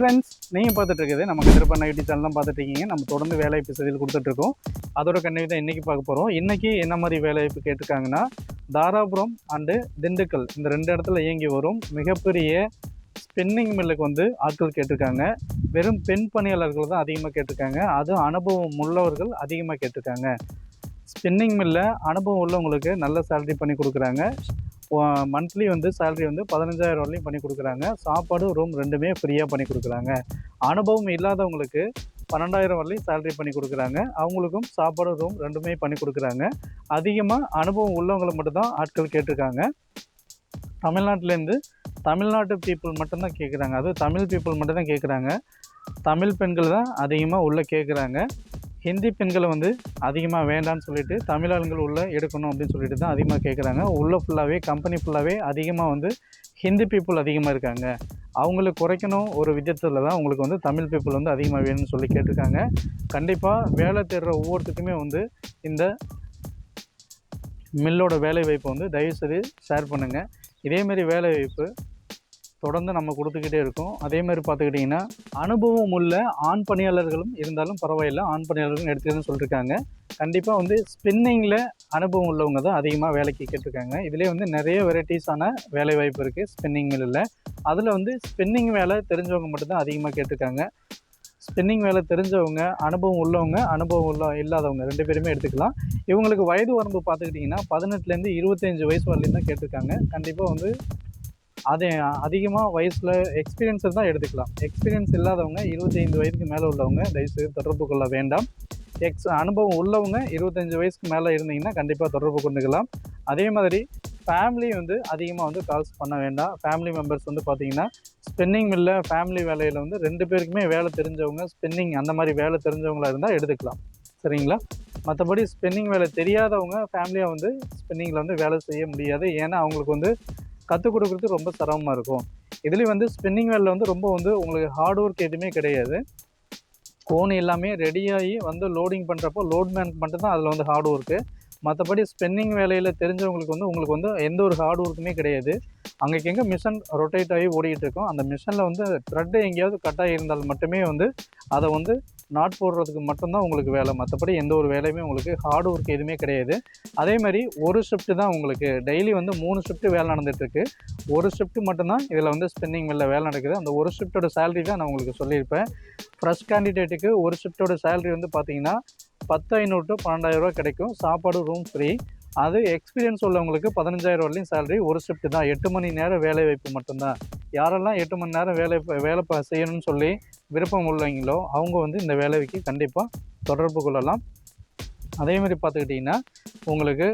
Friends நீங்கள் பார்த்துட்ருக்குது. நம்ம கதிரப்பண்ண YouTube channel தான் பார்த்துட்ருக்கீங்க. நம்ம தொடர்ந்து வேலைவாய்ப்பு செய்தியில் கொடுத்துட்ருக்கோம். அதோட கண்ணி தான் இன்றைக்கி பார்க்க போகிறோம் இன்றைக்கி என்ன மாதிரி வேலைவாய்ப்பு கேட்டிருக்காங்கன்னா தாராபுரம் அண்டு திண்டுக்கல் இந்த ரெண்டு இடத்துல இயங்கி வரும். மிகப்பெரிய ஸ்பின்னிங் மில்லுக்கு வந்து ஆட்கள் கேட்டிருக்காங்க. வெறும் பெண் பணியாளர்கள் தான் அதிகமாக கேட்டிருக்காங்க. அதுவும் அனுபவம் உள்ளவர்கள் அதிகமாக கேட்டிருக்காங்க. ஸ்பின்னிங் மில்லில் அனுபவம் உள்ளவங்களுக்கு நல்ல சேலரி பண்ணி கொடுக்குறாங்க. மந்த்லி வந்து சேலரி வந்து பதினஞ்சாயிரம் வரலையும் பண்ணி கொடுக்குறாங்க. சாப்பாடு ரூம் ரெண்டுமே ஃப்ரீயாக பண்ணி கொடுக்குறாங்க. அனுபவம் இல்லாதவங்களுக்கு பன்னெண்டாயிரம் வரலையும் சேலரி பண்ணி கொடுக்குறாங்க. அவங்களுக்கும் சாப்பாடு ரூம் ரெண்டுமே பண்ணி கொடுக்குறாங்க. அதிகமாக அனுபவம் உள்ளவங்களை மட்டும்தான் ஆட்கள் கேட்டிருக்காங்க. தமிழ்நாட்டிலேருந்து தமிழ்நாட்டு பீப்புள் மட்டும்தான் கேட்குறாங்க. அதுவும் தமிழ் பீப்புள் மட்டும்தான் கேட்குறாங்க. தமிழ் பெண்கள் தான் அதிகமாக உள்ளே கேட்குறாங்க. ஹிந்தி பெண்களை வந்து அதிகமாக வேண்டாம்னு சொல்லிட்டு தமிழ் ஆளுங்கள் உள்ளே எடுக்கணும் அப்படின்னு சொல்லிட்டு தான் அதிகமாக கேட்குறாங்க உள்ளே ஃபுல்லாகவே கம்பெனி ஃபுல்லாகவே அதிகமாக வந்து ஹிந்தி பீப்புள் அதிகமாக இருக்காங்க. அவங்களை குறைக்கணும் ஒரு விதத்தில் தான் உங்களுக்கு வந்து தமிழ் பீப்புள் வந்து அதிகமாக வேணும்னு சொல்லி கேட்டிருக்காங்க. கண்டிப்பாக வேலை தேடுற ஒவ்வொருத்துக்குமே வந்து இந்த மில்லோட வேலை வாய்ப்பை வந்து தயவுசெய்து ஷேர் பண்ணுங்கள் இதேமாரி வேலை வாய்ப்பு தொடர்ந்து நம்ம கொடுத்துக்கிட்டே இருக்கோம். அதே மாதிரி பார்த்துக்கிட்டிங்கன்னா அனுபவம் உள்ள ஆண் பணியாளர்களும் இருந்தாலும் பரவாயில்ல. ஆண் பணியாளர்களும் எடுத்துக்கணும்னு சொல்லியிருக்காங்க கண்டிப்பாக வந்து ஸ்பின்னிங்கில் அனுபவம் உள்ளவங்க தான் அதிகமாக வேலைக்கு கேட்டிருக்காங்க. இதிலே வந்து நிறைய வெரைட்டிஸான வேலை வாய்ப்பு இருக்குது ஸ்பின்னிங் மில்லில் அதில் வந்து ஸ்பின்னிங் வேலை தெரிஞ்சவங்க மட்டும்தான் அதிகமாக கேட்டிருக்காங்க. ஸ்பின்னிங் வேலை தெரிஞ்சவங்க அனுபவம் உள்ளவங்க அனுபவம் உள்ள இல்லாதவங்க ரெண்டு பேருமே எடுத்துக்கலாம். இவங்களுக்கு வயது வரம்பு பார்த்துக்கிட்டிங்கன்னா பதினெட்டுலேருந்து இருபத்தஞ்சி வயசு வரலையும் தான் கேட்டிருக்காங்க. கண்டிப்பாக வந்து அது அதிகமாக வயசில் எக்ஸ்பீரியன்ஸ் தான் எடுத்துக்கலாம். எக்ஸ்பீரியன்ஸ் இல்லாதவங்க இருபத்தைந்து வயதுக்கு மேலே உள்ளவங்க தயவுசெய்து தொடர்பு கொள்ள வேண்டாம். எக்ஸ் அனுபவம் உள்ளவங்க இருபத்தஞ்சி வயசுக்கு மேலே இருந்தீங்கன்னா கண்டிப்பாக தொடர்பு கொண்டுக்கலாம். அதே மாதிரி ஃபேமிலி வந்து அதிகமாக வந்து கால்ஸ் பண்ண வேண்டாம். ஃபேமிலி மெம்பர்ஸ் வந்து பார்த்தீங்கன்னா ஸ்பென்னிங் மில்ல ஃபேமிலி வேலையில் வந்து ரெண்டு பேருக்குமே வேலை தெரிஞ்சவங்க ஸ்பென்னிங் அந்த மாதிரி வேலை தெரிஞ்சவங்களாக இருந்தால் எடுத்துக்கலாம். சரிங்களா? மற்றபடி ஸ்பென்னிங் வேலை தெரியாதவங்க ஃபேமிலியாக வந்து ஸ்பென்னிங்கில் வந்து வேலை செய்ய முடியாது. ஏன்னா அவங்களுக்கு வந்து கற்றுக் கொடுக்குறது ரொம்ப சிரமமாக இருக்கும். இதுலேயும் வந்து ஸ்பின்னிங் வேலில் வந்து ரொம்ப வந்து உங்களுக்கு ஹார்ட் ஒர்க் எதுவுமே கிடையாது. கோன் எல்லாமே ரெடியாகி வந்து லோடிங் பண்ணுறப்போ லோட் மேனுக்கு மட்டும்தான் அதில் வந்து ஹார்ட் ஒர்க்கு மற்றபடி ஸ்பென்னிங் வேலையில் தெரிஞ்சவங்களுக்கு வந்து உங்களுக்கு வந்து எந்த ஒரு ஹார்ட் ஒர்க்குமே கிடையாது. அங்கேக்கு எங்கே மிஷின் ரொட்டேட் ஆகி ஓடிக்கிட்டு இருக்கும். அந்த மிஷினில் வந்து த்ரெட்டு எங்கேயாவது கட்டாக இருந்தால் மட்டுமே வந்து அதை வந்து நாட் போடுறதுக்கு மட்டும்தான் உங்களுக்கு வேலை. மற்றபடி எந்த ஒரு வேலையுமே உங்களுக்கு ஹார்ட் ஒர்க் எதுவுமே கிடையாது. அதே மாதிரி ஒரு ஷிஃப்ட்டு தான் உங்களுக்கு. டெய்லி வந்து மூணு ஷிஃப்ட்டு வேலை நடந்துகிட்ருக்கு ஒரு ஷிஃப்ட்டு மட்டும்தான் இதில் வந்து ஸ்பின்னிங் மில்லில் வேலை நடக்குது. அந்த ஒரு ஷிஃப்ட்டோட சேலரி தான் நான் உங்களுக்கு சொல்லியிருப்பேன். ஃப்ரெஷ் கேண்டிடேட்டுக்கு ஒரு ஷிஃப்ட்டோட சேலரி வந்து பார்த்தீங்கன்னா பத்து ஐநூறு டு பன்னெண்டாயிரரூவா கிடைக்கும். சாப்பாடு ரூம் ஃப்ரீ அது எக்ஸ்பீரியன்ஸ் உள்ளவங்களுக்கு பதினஞ்சாயிரம் வரலையும் சேலரி ஒரு ஷிஃப்ட் தான். எட்டு மணி நேரம் வேலை வாய்ப்பு மட்டும்தான். யாரெல்லாம் எட்டு மணி நேரம் வேலை வேலை செய்யணும்னு சொல்லி விருப்பம் உள்ளவங்களோ அவங்க வந்து இந்த வேலைக்கு கண்டிப்பாக தொடர்பு கொள்ளலாம். அதே மாதிரி பார்த்துக்கிட்டிங்கன்னா உங்களுக்கு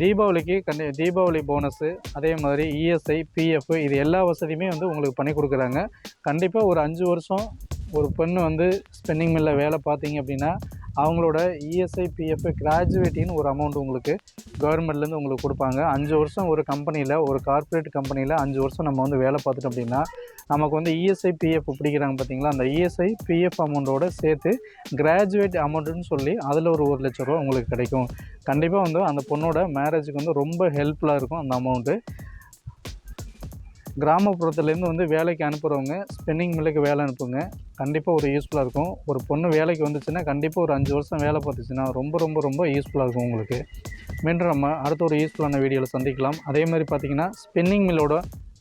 தீபாவளிக்கு கண்டி தீபாவளி போனஸு அதே மாதிரி இஎஸ்ஐ பிஎஃப் இது எல்லா வசதியுமே வந்து உங்களுக்கு பண்ணி கொடுக்குறாங்க. கண்டிப்பாக ஒரு அஞ்சு வருஷம் ஒரு பெண் வந்து ஸ்பென்னிங் மில்லில் வேலை பார்த்தீங்க அப்படின்னா அவங்களோட இஎஸ்ஐ பிஎஃப் கிராஜுவேட்டின்னு ஒரு அமௌண்ட் உங்களுக்கு கவர்மெண்ட்லேருந்து உங்களுக்கு கொடுப்பாங்க. அஞ்சு வருஷம் ஒரு கம்பெனியில் ஒரு கார்ப்பரேட் கம்பெனியில் அஞ்சு வருஷம் நம்ம வந்து வேலை பார்த்துட்டோம் அப்படின்னா நமக்கு வந்து இஎஸ்ஐ பிஎஃப் பிடிக்கிறாங்க பார்த்தீங்களா? அந்த இஎஸ்ஐ பிஎஃப் அமௌண்ட்டோட சேர்த்து கிராஜுவேட் அமௌண்ட்டுன்னு சொல்லி அதில் ஒரு ஒரு லட்ச ரூபா உங்களுக்கு கிடைக்கும். கண்டிப்பாக வந்து அந்த பொண்ணோட மேரேஜுக்கு வந்து ரொம்ப ஹெல்ப்ஃபுல்லாக இருக்கும் அந்த அமௌண்ட்டு கிராமப்புறத்துலேருந்து வந்து வேலைக்கு அனுப்புகிறவங்க ஸ்பென்னிங் மில்லுக்கு வேலை அனுப்புங்க. கண்டிப்பாக ஒரு யூஸ்ஃபுல்லாக இருக்கும். ஒரு பொண்ணு வேலைக்கு வந்துச்சுன்னா கண்டிப்பாக ஒரு அஞ்சு வருஷம் வேலை பார்த்துச்சுன்னா ரொம்ப ரொம்ப ரொம்ப யூஸ்ஃபுல்லாக இருக்கும் உங்களுக்கு. மீண்டும் நம்ம அடுத்த ஒரு யூஸ்ஃபுல்லான வீடியோவில் சந்திக்கலாம். அதே மாதிரி பார்த்திங்கன்னா ஸ்பின்னிங் மில்லோட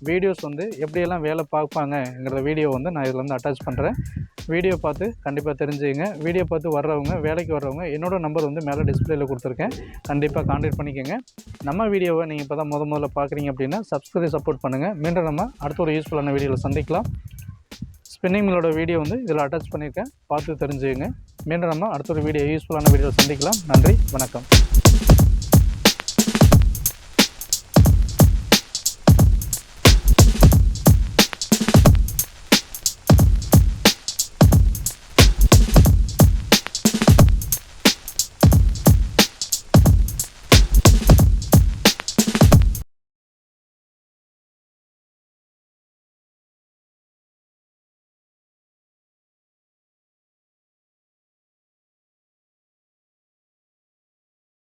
வீடியோஸ் வந்து எப்படியெல்லாம் வேலை பார்ப்பாங்கங்கிற வீடியோ வந்து நான் இதில் வந்து அட்டாச் பண்ணுறேன் வீடியோ பார்த்து கண்டிப்பாக தெரிஞ்சுங்க வீடியோ பார்த்து வர்றவங்க வேலைக்கு வர்றவங்க என்னோடய நம்பர் வந்து மேலே டிஸ்பிளேயில் கொடுத்துருக்கேன். கண்டிப்பாக காண்டாக்ட் பண்ணிக்கோங்க. நம்ம வீடியோவை நீங்கள் இப்போ தான் முத முதல்ல பார்க்குறீங்க அப்படின்னா சப்ஸ்கிரைப் சப்போர்ட் பண்ணுங்கள் மீண்டும் நம்ம அடுத்த ஒரு யூஸ்ஃபுல்லான வீடியோவில் சந்திக்கலாம். ஸ்பின்னிங் மில்லோட வீடியோ வந்து இதில் அட்டாச் பண்ணியிருக்கேன். பார்த்து தெரிஞ்சுக்கங்க. மீண்டும் நம்ம அடுத்த ஒரு வீடியோ யூஸ்ஃபுல்லான வீடியோவில் சந்திக்கலாம். நன்றி வணக்கம்.